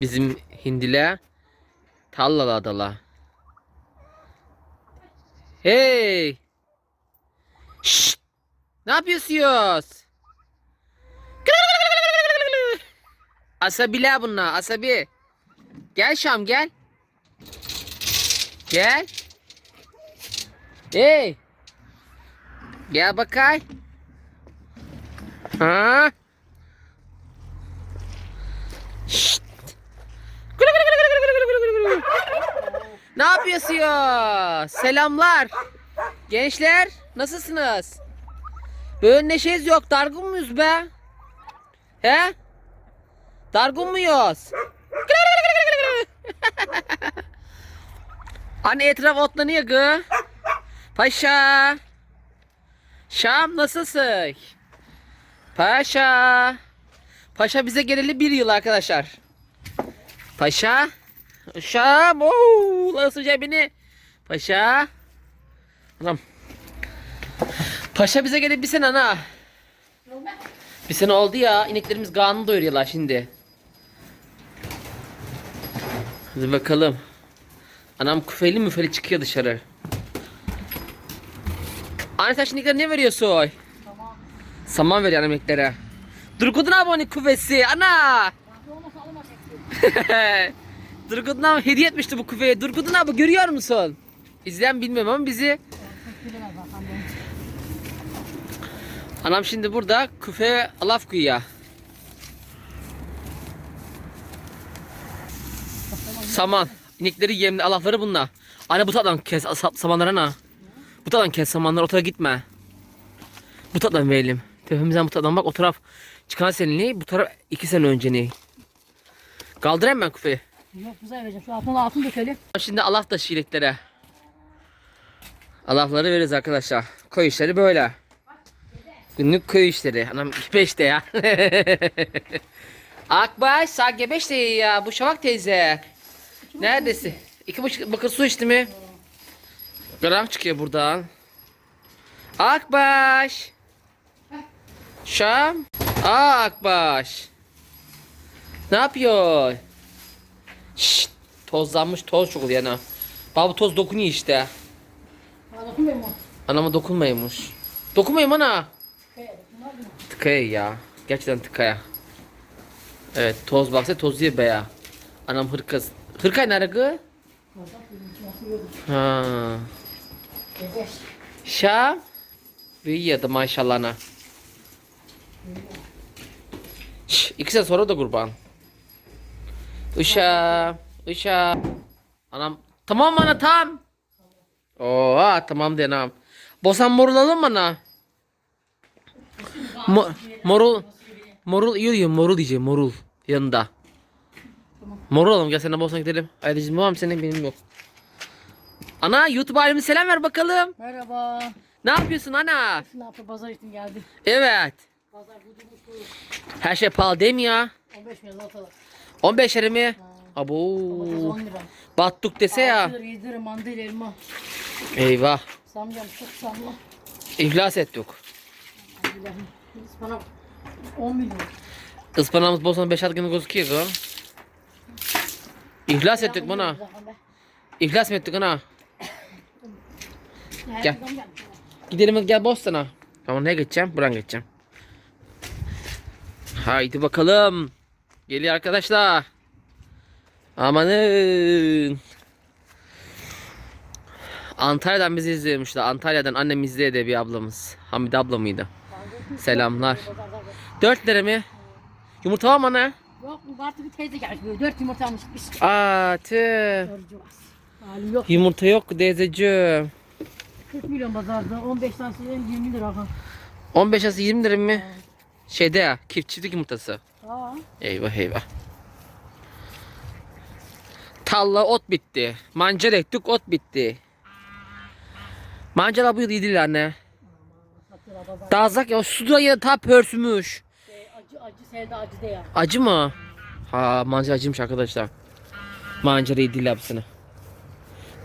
Bizim hindile tallala Hey! Şşt! Ne yapıyorsunuz? Asabiler bunlar, asabi. Gel Şam gel. Gel. Hey! Gel bakay. Ha? Şşt! Ne yapıyorsunuz? Selamlar. Gençler nasılsınız? Böyle neşeniz yok. Dargın mıyız be? He? Dargın mıyız? Anne etraf otlanıyor gı. Paşa. Şam nasılsın? Paşa. Paşa bize geleli bir yıl arkadaşlar. Paşa. Şam. Oo, lan beni. Paşa. Anam. Paşa bize gelip bir sene ana. Bir sene oldu ya. İneklerimiz kanını doyuruyorlar şimdi. Hadi bakalım. Anam küfeli müfeli çıkıyor dışarı. Anne sen şimdi ne veriyorsun? Tamam. Saman veriyor annem ineklere. Durgut'un abone küvesi. Ana. Durgut'un abi hediye etmişti bu küfeyi. Durgut'un abi görüyor musun? İzleyen bilmiyorum ama bizi. Anam şimdi burada küfeye laf kuyuyor. Saman. İnekleri yemli alafları bunlar. Anne bu tatlan kes sa- samanları ana. Bu tatlan kes samanları o tarafa gitme. Bu tatlan verelim. Tepemizden bu tatlan bak o taraf çıkan seninliği bu taraf iki sene önce ne? Kaldırayım ben küfeyi. Yok güzel vereceğim. Şu altına altın dökelim. Şimdi Allah taşı ineklere. Alafları veririz arkadaşlar. Köy işleri böyle. Günlük köy işleri. Anam beşte ya. Akbaş saat gebeş de ya. Bu Şavak teyze. Neredesin? İki buçuk bakır su içti mi? Gram çıkıyor buradan. Akbaş. Şam. Aa Akbaş. Ne yapıyor? Şşt. Tozlanmış toz çok oluyor ana. Baba toz dokunuyor işte. Bana dokunmuyor mu? Anama dokunmaymış. Dokunmayayım ana. Mı? Tıkaya ya. Gerçekten tıkaya. Evet toz baksa toz diye be ya. Anam hırkız. Hırkay nerede atıyordu. Ha. Gezeş. Şa. Büyüyordu maşallah ana. İki sene sonra da kurban. Uşa. Uşa. Anam. Tamam ana tam. Oo tamam de anam. Bosan morulalım mı ana? Mo morul. Morul iyi diyor morul diyeceğim morul. Yanında. Morul oğlum gel seninle Bosna'ya gidelim. Ayrıcım babam senin benim yok. Ana YouTube ailemize selam ver bakalım. Merhaba. Ne yapıyorsun ana? Ne yaptı? Pazar için geldi. Evet. Pazar. Her şey pahalı değil mi ya? 15 milyon ortalık. 15 lira mi? Abo. Domates 10 lira. Battuk dese ya. 6 lira 7 lira mandalina elma. Eyvah. Samcam çok samla. İflas ettik. Ispanak 10 milyon. Ispanağımız Bosna 5 gün gözüküyor ki. İflas ettik bana. Be. İflas mı ettik ana? Gel. Gidelim gel Boston'a. Tamam ne geçeceğim? Buradan geçeceğim. Haydi bakalım. Geliyor arkadaşlar. Amanın. Antalya'dan bizi izliyormuşlar. Antalya'dan annem izledi bir ablamız. Hamide abla mıydı? Selamlar. Pazarda be. 4 lira mı? Yumurta var mı ana? Yok bu Bartı bir teyze gelmiş böyle 4 yumurta almış gitmiş. Aa tüh. Yorucu var. Halim yok. Yumurta yok teyzeciğim. 40 milyon pazarda 15 tanesi 20 lira. Ha. 15 arası 20 lira mı? Şeyde ya, çift çiftlik yumurtası. Aa. Eyvah eyvah. Talla ot bitti. Mancar ektik ot bitti. Mancar bu yıl yediler anne. Dazak ya su da ya ta pörsümüş. Acı acı sevda acı de ya. Acı mı? Ha mancar acıymış arkadaşlar. Mancarı yediler hepsini.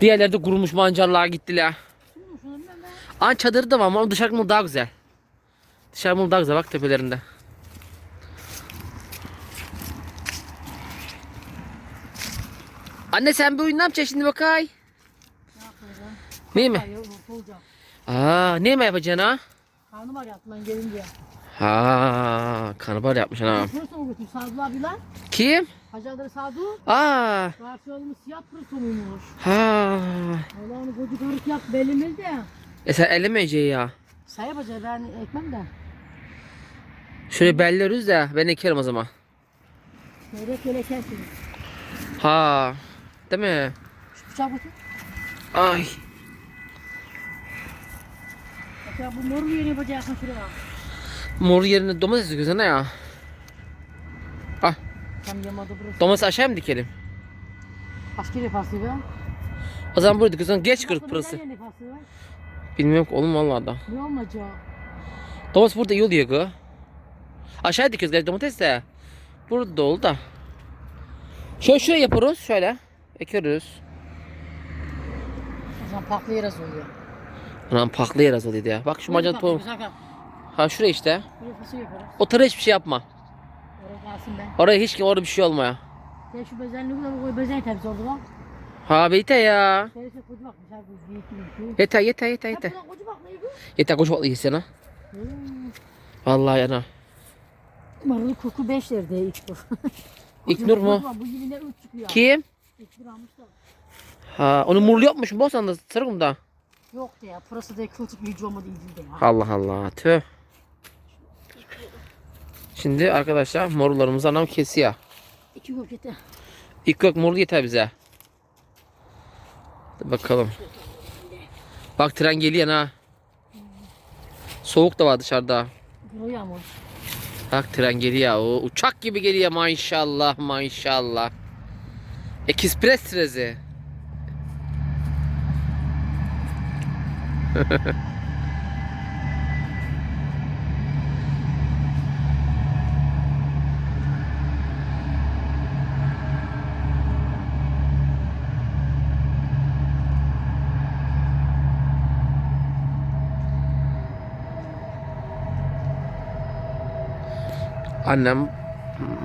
Diğerleri de kurumuş mancarlar gittiler. Aa çadırı da var ama dışarı daha güzel. Dışarı daha güzel bak tepelerinde. Anne sen bir oyun ne yapacaksın şimdi bakay? Ne yapacağım? Ne mi? Aa, ne mi yapacaksın ha? Karnım var yattı lan gelince. Ha, karnabahar yapmış ha. Pırasa mı götür? Sadu abi lan. Kim? Hacıları Sadu. Aa, Garsiyonumuz siyah mıymış? ha. Allah onu koca karık yap belimiz de. E sen ellemeyeceği ya. Say yapacağız ben ekmem de. Şöyle belleriz de ben ekerim o zaman. Böyle kesin. Ha. Değil mi? Şu bıçak götür. Ay. Ya bu morlu yeni yapacaksın şuraya. Mor yerine domates dikiyorsun ya. Ah, Tam yamadı burası. domates aşağı mı dikelim? Bir faslı be. O zaman buraya dikiyorsun geç kırık be? Bilmiyorum oğlum vallahi da. Ne olmayacak? Domates burada iyi oluyor gı. Aşağıya dikiyoruz gerçi domates de. Burada da oldu da. Şöyle şuraya yapıyoruz şöyle. Ekiyoruz. O zaman paklı yere oluyor. Anam paklı yer az oluyordu ya. Bak şu macan tohum. Sakın. Ha şuraya işte. O tarafa hiçbir şey yapma. Oraya kalsın ben. Oraya hiç orada bir şey olmuyor. Gel şu bezenli bu da koy bezen temiz oldu lan. Ha beyte ya. Bu büyük büyük. Yeter yeter yeter yeter. Yeter koca balığı yesene. Hmm. Vallahi yana. Marulu koku 5 lirada ilk bu. İknur mu? Bu gibi ne 3 çıkıyor. Kim? Almışlar. Ha onu murlu yapmış mı? Bosan da sarıkım da. Yok de ya. Pırası da kılçık bir olmadı iyi değil de ya. Allah Allah tüh. Şimdi arkadaşlar morullarımızı anam kesiyor. İki kökete. İlk yok morlu yeter bize. Hadi bakalım. Bak tren geliyor ha. Soğuk da var dışarıda. Buraya mı? Bak tren geliyor. O uçak gibi geliyor maşallah maşallah. Ekspres trezi. Annem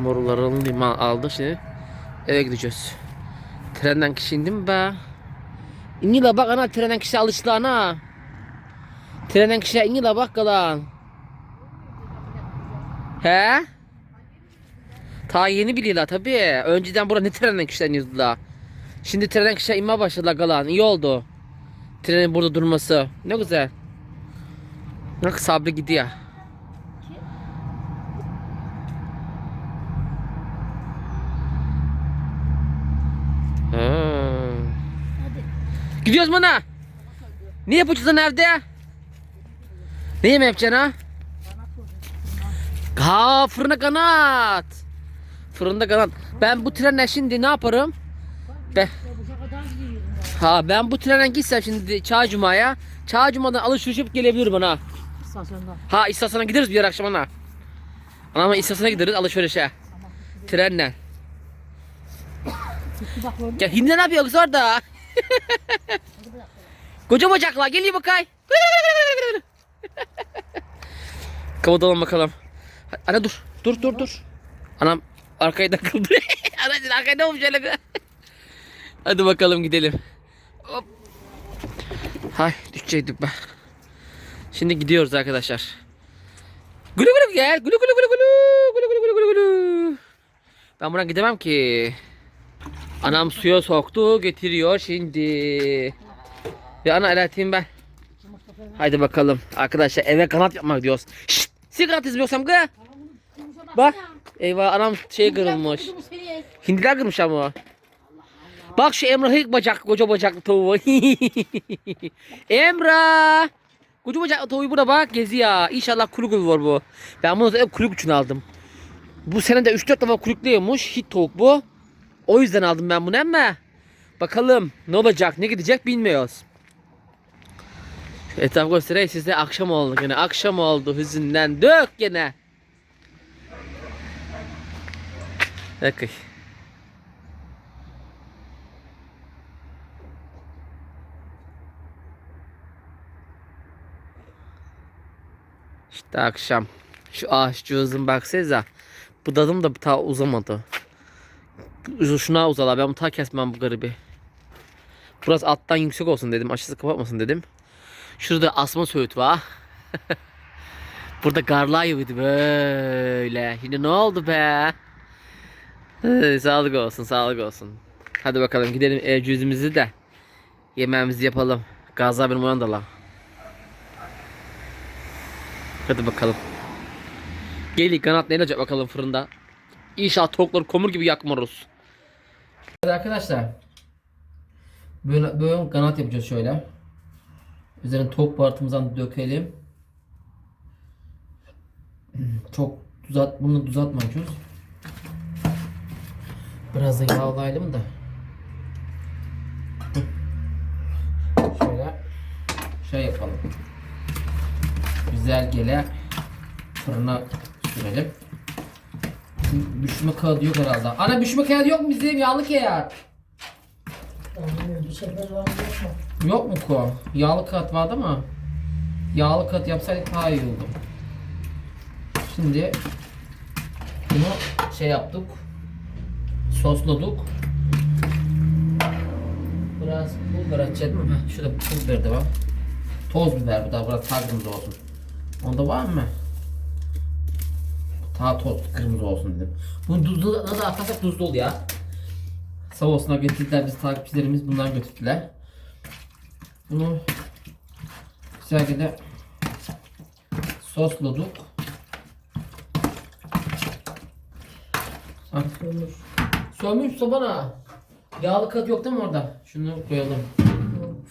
moruların liman aldı şimdi eve gideceğiz. Trenden kişi indim be. İni la bak ana trenden kişi alıştı ana. Trenden kişi ini la bak kalan. He? Ta yeni biliyorlar tabi. Önceden burada ne trenden kişiler iniyordular. Şimdi trenden kişiler inmeye başladılar kalan. İyi oldu. Trenin burada durması. Ne güzel. Bak sabri gidiyor. Gidiyoruz mu? Ne yapacağız lan evde? Ne yeme yapacaksın ha? Ha fırına kanat. Fırında kanat. Ben bu trenle şimdi ne yaparım? Be. Ha ben bu trenle gitsem şimdi Çağ Cuma'ya. Çağ Cuma'dan alışveriş yapıp gelebilirim ana. İstasyonda. Ha istasyona gideriz bir yer akşam ana. Ama istasyona gideriz alışverişe. Trenle. Ya hindi ne yapıyor kız orada? Koca bacaklar geliyor bakay. Kapatalım bakalım. Ana dur. Dur dur dur. Anam arkaya takıldı. Anacın arkaya ne olmuş öyle? Hadi bakalım gidelim. Hop. Hay düşecektik be. Şimdi gidiyoruz arkadaşlar. Gülü gülü gel. Gülü gülü gülü. Gülü gülü gülü gülü gülü. Ben buradan gidemem ki. Anam suya soktu getiriyor şimdi. Ve ana elatayım ben. Haydi bakalım. Arkadaşlar eve kanat yapmak gidiyoruz. Şşt! Siz kanat izmiyorsam gı. Bak. Eyvah anam şey kırılmış. Hindiler kırmış ama. Bak şu Emrah ilk bacak koca bacaklı tavuğu. Emrah. Koca bacaklı tavuğu burada bak geziyor. İnşallah kuluk var bu. Ben bunu hep kuluk için aldım. Bu sene de 3-4 defa kulüklüyormuş. Hit tavuk bu. O yüzden aldım ben bunu ama. Bakalım ne olacak ne gidecek bilmiyoruz. Etraf göstereyim size akşam oldu gene. Akşam oldu hüzünden dök gene. Bakın. İşte akşam. Şu ağaçcığızın baksanıza. Bu dadım da ta uzamadı. Şu- Şuna uzala ben bunu ta kesmem bu garibi. Burası alttan yüksek olsun dedim. Aşağısı kapatmasın dedim. Şurada asma söğüt var. Burada garlar gibiydi böyle. Şimdi ne oldu be? Sağlık olsun, sağlık olsun. Hadi bakalım gidelim evcüzümüzü de yemeğimizi yapalım. Gazlar benim lan. Hadi bakalım. Geli kanat ne olacak bakalım fırında. İnşallah tavukları komur gibi yakmıyoruz. Arkadaşlar. Böyle, böyle kanat yapacağız şöyle. Üzerine tavuk baharatımızdan dökelim. Çok tuzat, bunu tuzatmayacağız. Biraz da yağlayalım da. Şöyle şey yapalım. Güzel gele fırına sürelim. Şimdi Büşme kağıdı yok herhalde. Ana büşme kağıdı yok mu bizim yağlı kağıt? Yok mu? Ko? Yağlı kağıt vardı ama yağlı kağıt yapsaydık daha iyi olurdu. Şimdi bunu şey yaptık. Sosladık. Biraz biber açalım mı? Şurada pul biber de var. Toz biber bu da biraz kırmızı olsun. Onda var mı? Daha toz kırmızı olsun dedim. Bunu tuzlu nasıl atarsak tuzlu ol ya. Sağ olsunlar getirdiler biz takipçilerimiz bundan götürdüler. Bunu güzelce sosladık. Ha. Kömür. Sönmüş sobana. Yağlı kat yok değil mi orada? Şunu koyalım.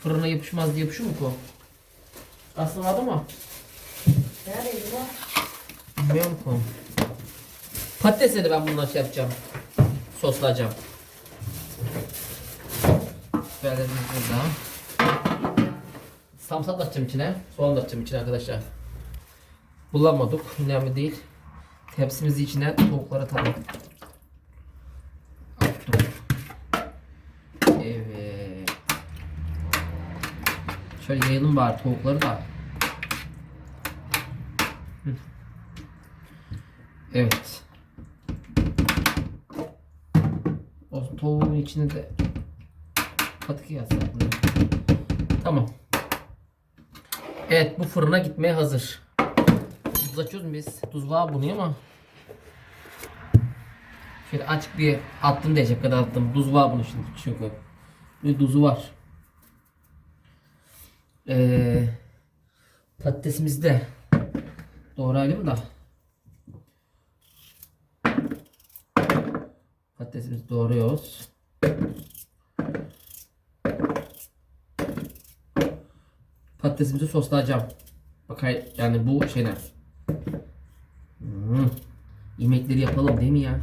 Fırına yapışmaz diye yapışıyor mu ko? Aslında vardı mı? Neredeydi lan? Bilmiyorum. Patatesle de ben bundan şey yapacağım. Soslayacağım. Biberlerimiz burada. Samsak da atacağım içine. Soğan da atacağım içine arkadaşlar. Bulamadık. Önemli değil. Tepsimizi içine tavukları atalım. Attık. Evet. Şöyle yayalım bari tavukları da. Evet. O tavuğun içine de patika yazsak. Tamam. Evet bu fırına gitmeye hazır. Tuz açıyoruz biz? Tuz var bunu ama. Şöyle açık bir attım diyecek kadar attım. Tuz var bunun şimdi çünkü. Bir tuzu var. Ee, patatesimizi de doğrayalım da. Patatesimizi doğruyoruz. Patatesimizi soslayacağım. Bakay yani bu şeyler. Hmm. Yemekleri yapalım değil mi ya?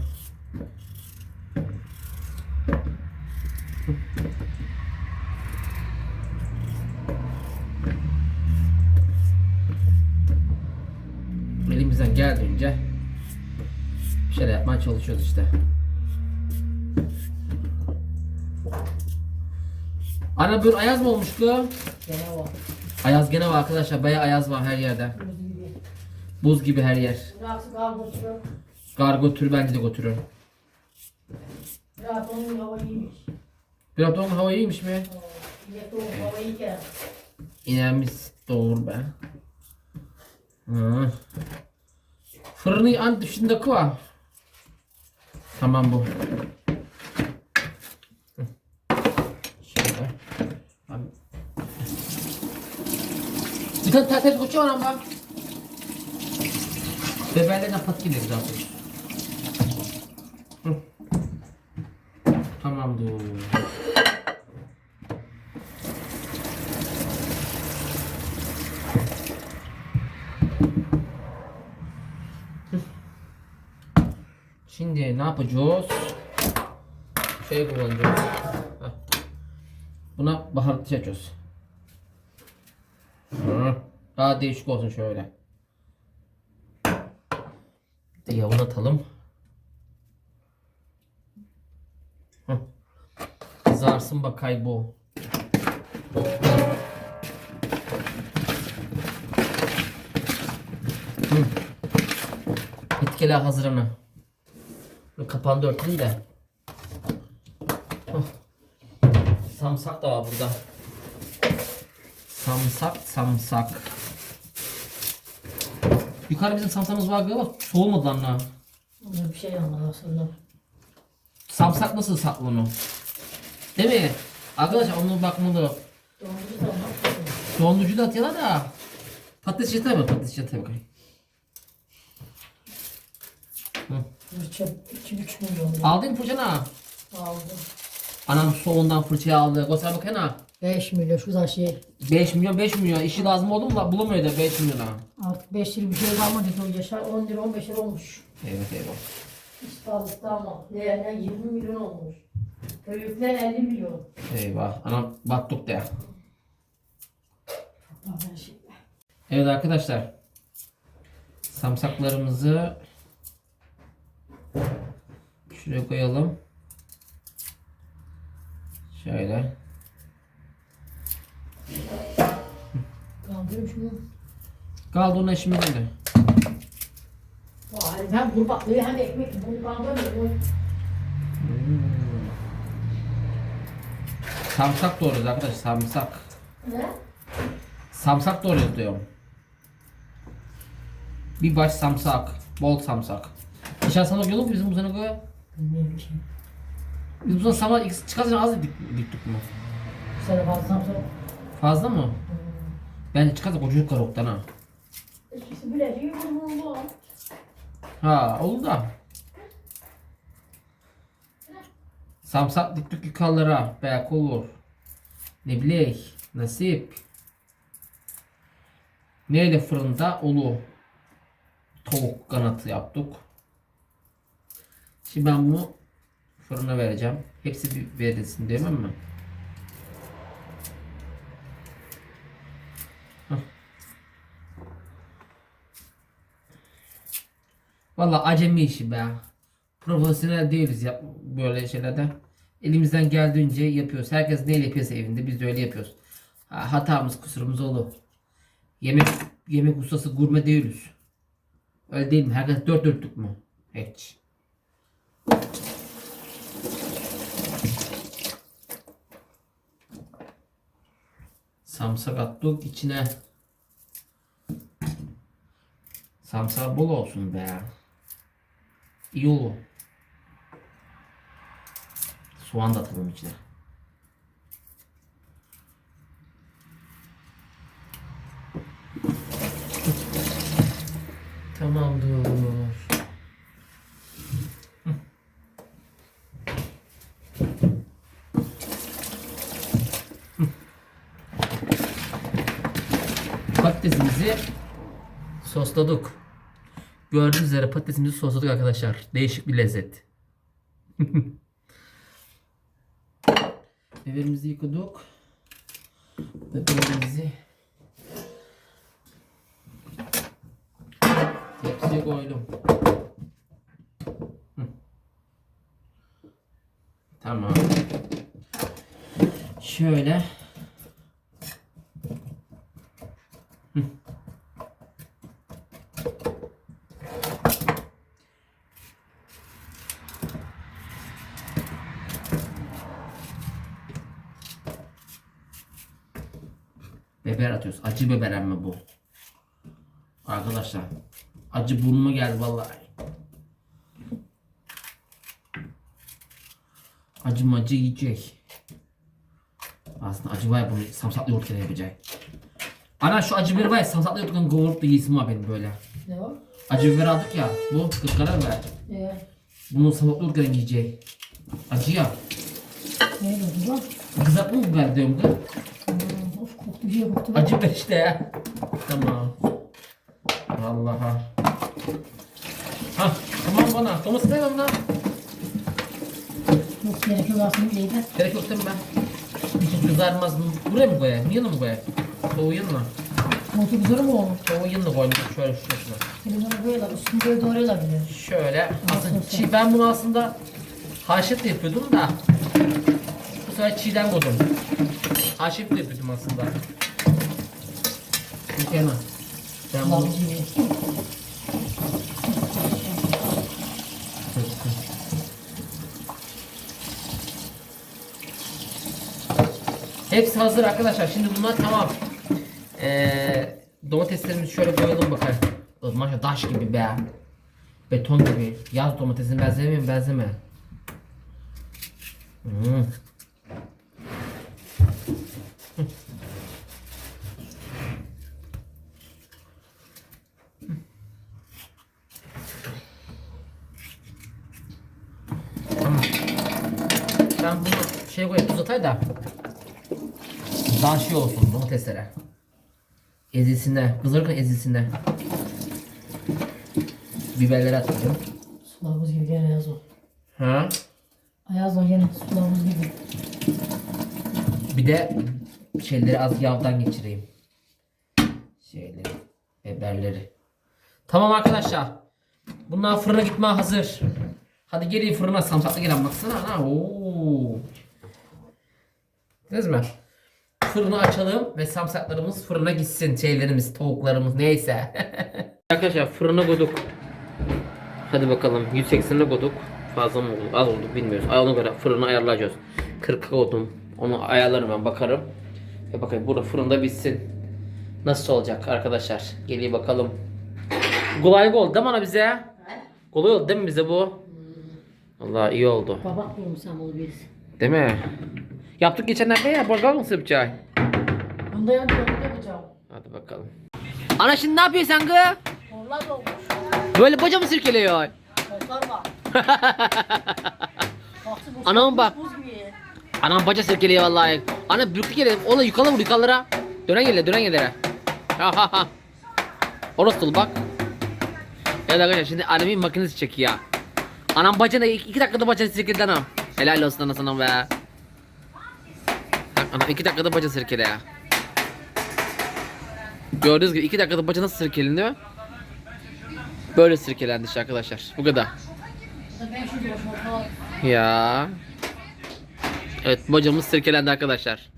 Elimizden geldiğince bir şeyler yapmaya çalışıyoruz işte. Ana bir ayaz mı olmuş bu? Gene var. Ayaz gene var arkadaşlar. Bayağı ayaz var her yerde. Buz gibi. Buz gibi her yer. Bıraksı kaldırıyor. Kargo tür bence de götürür. Rahat onun hava iyiymiş. Hafta onun hava iyiymiş mi? Millet o hava iyiyken. İnemiz doğru be. Hı. Fırını an dışındaki var. Tamam bu. Hı. Şöyle. Abi. Bir tane tertemiz koça var ama. Beberlerden pat gidiyor zaten. Hı. Tamamdır. Şimdi ne yapacağız? Şey kullanacağız. Heh. Buna baharatlayacağız. Daha değişik olsun şöyle. Bir de. Kızarsın bakay bu. Hı. Bitkiler hazır ana. Kapağını da örtelim de. Samsak da var burada. Samsak, samsak. Yukarı bizim samsamız var galiba. Soğumadı lan. Ona bir şey yapmadı aslında. Samsak nasıl saklanıyor? Değil mi? Arkadaşlar onu bakmalı. Dondurucu da var. Dondurucu da atıyorlar da. Patates yatay mı? Patates yatay bakayım. Fırça 2-3 milyon lira Aldın fırçanı? aldı. Anam soğundan fırçayı aldı. Göster bakayım ha. 5 milyon şu da şey. 5 milyon 5 milyon. İşi lazım oldu mu la bulamıyor da 5 milyona. Artık 5 lira bir şey kalmadı o yaşar 10 lira 15 lira olmuş. Evet evet. İstanbul'da ama leğenler 20 milyon olmuş. Köylükler 50 milyon. Eyvah. Anam battık da. Evet arkadaşlar. Samsaklarımızı şuraya koyalım. Şöyle. Kaldırıyorum şunu. Kaldı onun eşimi dedi. Vay ben kurbaklığı hem ekmek bunu kaldırmıyorum. Samsak doğruyoruz arkadaşlar. Samsak. Ne? Samsak doğruyoruz diyorum. Bir baş samsak. Bol samsak. Dışarı samsak yok mu bizim bu sene koya? Bilmiyorum ki. Biz bu sene samsak çıkarsa az dik, diktik mi? Bu sene fazla sonra. Fazla mı? Bence çıkarsa kocacık karoktan ha. İkisi bile değil mi bu? Ha olur da. Samsak diktik yukarılara belki olur. Ne bileyim nasip. Neyle fırında ulu. Tavuk kanatı yaptık. Şimdi ben bunu fırına vereceğim. Hepsi bir verilsin değil mi? Valla acemi işi be. Profesyonel değiliz yap böyle şeylerde. Elimizden geldiğince yapıyoruz. Herkes neyle yapıyorsa evinde biz de öyle yapıyoruz. Ha, hatamız kusurumuz olur. Yemek yemek ustası gurme değiliz. Öyle değil mi? Herkes dört dörtlük mü? Hiç. Samsak attık içine. Samsak bol olsun be. İyi olur. Soğan da atalım içine. Tamamdır. Patatesimizi sosladık. Gördüğünüz üzere patatesimizi sosladık arkadaşlar. Değişik bir lezzet. Biberimizi yıkadık. Biberimizi tepsiye koydum. Tamam. Şöyle. Biber atıyoruz. Acı biber ama bu. Arkadaşlar. Acı burnuma geldi vallahi. Acı macı yiyecek. Aslında acı var bunu samsaklı yoğurt kere yapacak. Ana şu acı biber var ya samsaklı yoğurtla kavurup da yiyesim var benim böyle. Ne o? Acı biber aldık ya. Bu kırkara biber. Ee, Bunu samsaklı yoğurt kere yiyecek. Acı ya. neydi o bu? Kızartma biber diyorum kız? Şey koktu. Acı biber işte ya. Tamam. Allah'a. Ha tamam bana. Thomas sevmem lan. Yok gerek yok aslında bileydi. Gerek yok değil mi ben? Hiç kızarmaz mı? Buraya mı koyayım? Yanına mı koyayım? Soğuğu yanına. Motor güzel mi olmuş? Soğuğu yanına koyayım. Şöyle şurasına. Televizyona koyuyorlar. Üstünü böyle doğruyorlar bile. Şöyle. Aslında ben bunu aslında haşet de yapıyordum da. Sefer çiğden koydum. Haşet de yapıyordum aslında. Mükemmel. Ben bunu... Hepsi hazır arkadaşlar. Şimdi bunlar tamam. Ee, domateslerimizi şöyle koyalım bakalım. Maşallah taş gibi be. Beton gibi. Yaz domatesine benzemiyor mu? Benzeme. Hmm. Tamam. Ben bunu şey koyayım tuz atay da daha şey olsun domateslere. Ezilsinler. Kızarırken ezilsinler. Biberleri atacağım. Sular buz gibi gene Ayaz o. Ha? Ayaz o gene sular buz gibi. Bir de şeyleri az yağdan geçireyim. Şeyleri, biberleri. Tamam arkadaşlar. Bunlar fırına gitmeye hazır. Hadi gelin fırına samsaklı gelen baksana. Ha, oo. Değil mi? Fırını açalım ve samsaklarımız fırına gitsin. Şeylerimiz, tavuklarımız neyse. arkadaşlar fırına koyduk. Hadi bakalım 180'e koyduk. Fazla mı oldu? Az oldu bilmiyoruz. Ona göre fırını ayarlayacağız. 40 koydum. Onu ayarlarım ben bakarım. Ve bakayım burada fırında bitsin. Nasıl olacak arkadaşlar? Geliyor bakalım. Kolay oldu değil mi ana bize? Kolay oldu değil mi bize bu? Allah iyi oldu. Babak mıyım sen bunu biz? Değil mi? Yaptık geçenlerde ya. Borgal mı sıpacağı? Bunda yani dönüp yapacağım. Hadi bakalım. Ana şimdi ne yapıyorsun sen kız? Da olmuş. Böyle baca mı sirkeliyor? Koklar var. Anam bak. Buz gibi. Anam baca sirkeliyor vallahi. Ana büyüklük gelelim. Onu yukarı vur yukarılara. Dönen gele dönen gelere. Ha ha ha. Orası bak. Evet arkadaşlar şimdi annemin makinesi çekiyor. Anam bacana iki, dakikada baca sirkeledi anam. Helal olsun anasına be. Bak anam iki dakikada baca sirkele ya. Gördüğünüz gibi iki dakikada baca nasıl sirkeleniyor? Böyle sirkelendi arkadaşlar. Bu kadar. Burada 500 lira şorta var. Ya. Evet bacamız sirkelendi arkadaşlar.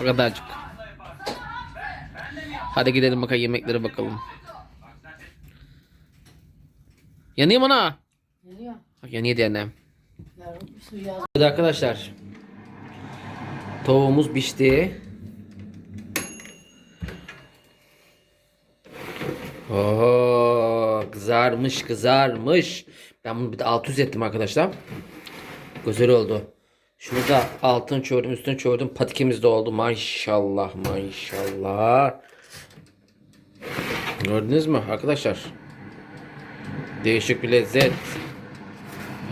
O kadarcık. Hadi gidelim bakalım yemeklere bakalım. Yanıyor mu ana? Geliyor. Bak yanıyor diye annem. Hadi arkadaşlar. Tavuğumuz pişti. Oo, kızarmış kızarmış. Ben bunu bir de 600 ettim arkadaşlar. Güzel oldu. Şunu da altın çoğurdum üstüne çoğurdum patikimiz de oldu maşallah maşallah. Gördünüz mü arkadaşlar? Değişik bir lezzet.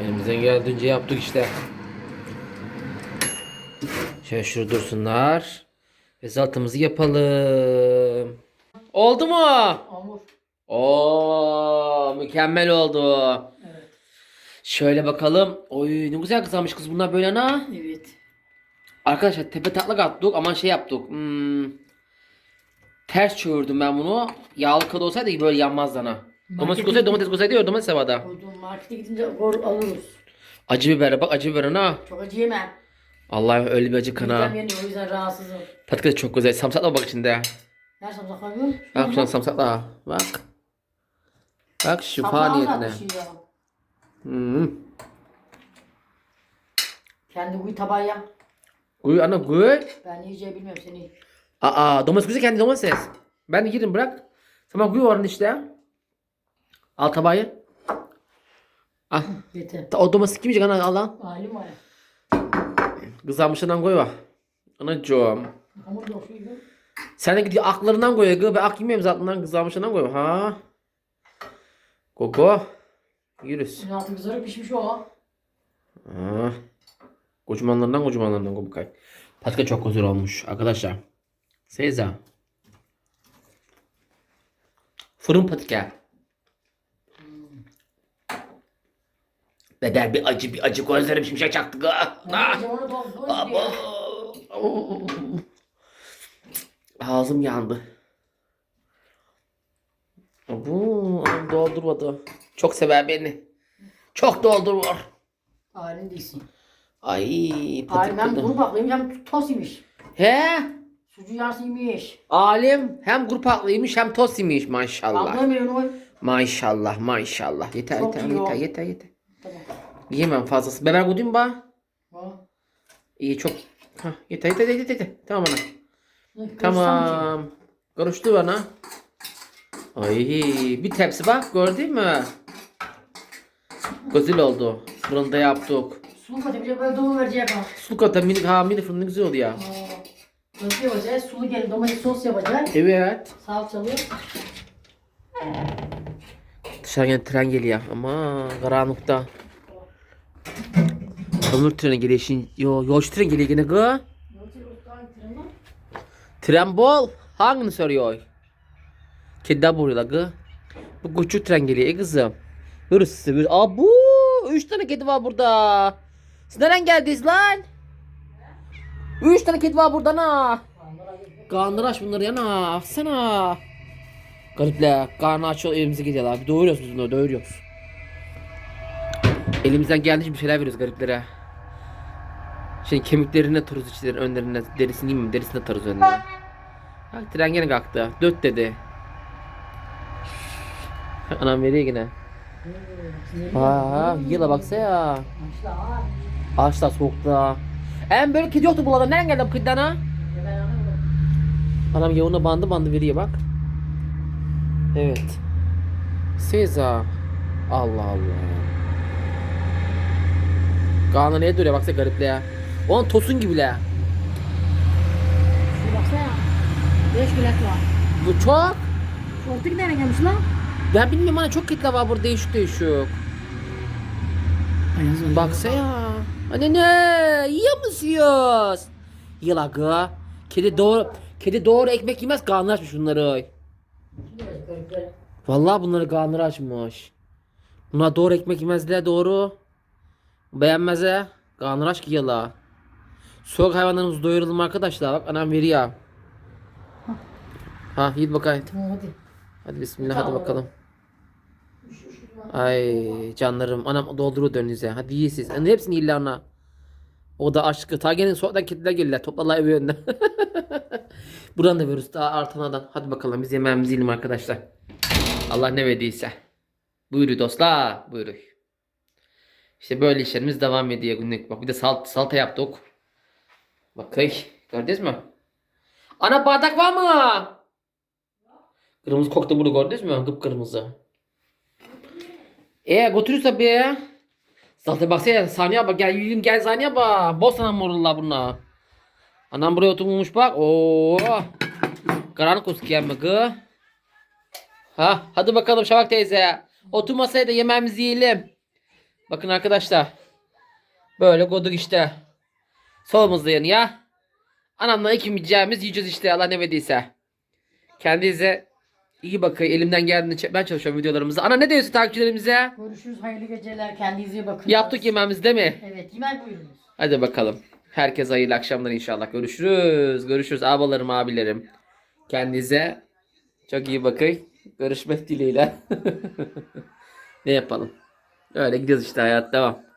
Elimizden geldiğince yaptık işte. Şöyle şurada dursunlar. Ve salatamızı yapalım. Oldu mu? Hamur. Oo, mükemmel oldu. Şöyle bakalım. Oy ne güzel kızarmış kız bunlar böyle ana. Evet. Arkadaşlar tepe taklak attık ama şey yaptık. Hmm, ters çevirdim ben bunu. Yağlı kod olsaydı böyle yanmazdı ana. Domates olsaydı domates olsaydı ya domates havada. Markete gidince gor alırız. Acı biber bak acı biber ana. Çok acı yemem. Allah öyle bir acı Midem kana. yanıyor o yüzden rahatsızım. Patates çok güzel. Samsakla bak içinde. Her samsak koyuyorum. Bak şuna samsakla. Bak. Bak şifa niyetine. ya. Hmm. Kendi kuyu tabağı yap. Guy ana guy. Ben yiyeceği bilmiyorum seni. Aa domates güzel kendi domates. Ben de yedim bırak. Sana guy var işte. Al tabağı. Ah. Yeter. Ta- O domates kim yiyecek ana al lan. Halim var ya. Kızarmışından koy var. Anacığım. Hamur da hoşuydu. Sen de gidiyor aklarından koy. Ben ak yemiyorum zaten kızarmışından koy. Ha. Gogo. Yürüs. Altı kızarıp pişmiş o. Ha. Kocamanlarından kocamanlarından koy bakay. Patika çok güzel olmuş arkadaşlar. Seyza. Fırın patika. Beder bir acı bir acı gözlerim şimşek çaktı. Ah. Ağzım yandı. Bu anam doldurmadı. Çok sever beni. Çok doldurur. Halin değilsin. Ay Halim hem patik kuru baklayım hem toz yemiş. He? Sucu yarısı. Alim hem grup haklıymış hem tost yemiş maşallah. Anlamıyorum o. Maşallah maşallah. Yeter Çok yeter yeter yeter yeter. Tamam. Yiyemem fazlası. Biber koyayım ba. Ha. İyi çok Hah, yeter yeter yeter yeter. Tamam ana. Tamam. Karıştı bana. Ay bir tepsi bak gördün mü? Güzel oldu. Fırında yaptık. Sulu katı bir de böyle dolu verecek ha. Su kata mini ha mini fırında güzel oldu ya. Nasıl yapacağız? Sulu gelin domates sos yapacağız. Evet. Salçalı. Dışarıdan tren geliyor ama karanlıkta. Ömür treni geliyor şimdi. Yo, yolcu tren geliyor gene ustan tırnak? Tren bol. Hangini soruyor? Kedi buraya gı. Bu küçük tren geliyor e kızım. Hırsız bir. Aa bu. Üç tane kedi var burada. Siz nereden geldiniz lan? Üç tane kedi var burada na. Kandıraş bunları yana. Aksana. Garipler. Karnı aç ol elimize gidiyorlar. Bir doyuruyoruz biz bunları doyuruyoruz. Elimizden geldiğince bir şeyler veriyoruz gariplere. Şey kemiklerine atarız içlerine önlerine derisini mi? Derisine atarız önüne. Bak tren gene kalktı. Dört dedi. Anam veriyor yine. Aa, yıla baksa ya. Ağaçlar soğukta. En böyle kedi yoktu buralarda. Nereden geldi bu kediden ha? Anam yavuna bandı bandı veriyor bak. Evet. Seza. Allah Allah. Kaan'a neye duruyor baksana gariple ya. Onun tosun gibi la. Şuna baksana ya. Beş bilet var. Bu çok. Şu ortaki nereye gelmiş lan? Ben bilmiyorum ana çok var burada değişik değişik. Baksa ya. Anne ne? Yiyor musunuz? Yıla. Kedi doğru kedi doğru ekmek yemez karnı açmış bunları. Vallahi bunları karnları açmış. Bunlar doğru ekmek yemezler doğru. Beğenmez he. Karnları aç ki yıla. Soğuk hayvanlarımız doyuralım arkadaşlar. Bak anam veriyor. Ha git bakayım. Hadi. Hadi bismillah hadi bakalım. Ay canlarım anam dolduru dönünüze. Hadi iyi siz. Yani hepsini illa ana. O da aşkı. Ta gelin soğuktan kediler gelirler. Toplalar evi önüne. Buradan da veriyoruz. Daha artanadan. Hadi bakalım biz yemeğimizi yiyelim arkadaşlar. Allah ne verdiyse. Buyurun dostlar. Buyurun. İşte böyle işlerimiz devam ediyor günlük. Bak bir de salt, salata yaptık. Bakay. Gördünüz mü? Ana bardak var mı? Kırmızı koktu bunu gördünüz mü? Kıpkırmızı. E götürürüz tabii ya. Zaten baksana saniye bak gel yürüyeyim gel saniye bak. Boz sana morullah bunlar. Anam buraya oturmuş bak. Oo. Karanlık olsun gelme gı. Ha hadi bakalım Şavak teyze. Otur masaya da yemeğimizi yiyelim. Bakın arkadaşlar. Böyle koduk işte. Solumuzda ya. Anamla ikimiz yiyeceğimiz yiyeceğiz işte Allah ne verdiyse. Kendinize iyi bakın. Elimden geldiğince ben çalışıyorum videolarımızı. Ana ne diyorsun takipçilerimize? Görüşürüz. Hayırlı geceler. Kendinize iyi bakın. Yaptık yemeğimizi değil mi? Evet. Yemek buyurunuz. Hadi bakalım. Herkese hayırlı akşamlar inşallah. Görüşürüz. Görüşürüz abalarım abilerim. Kendinize çok iyi bakın. Görüşmek dileğiyle. ne yapalım? Öyle gidiyoruz işte hayat devam.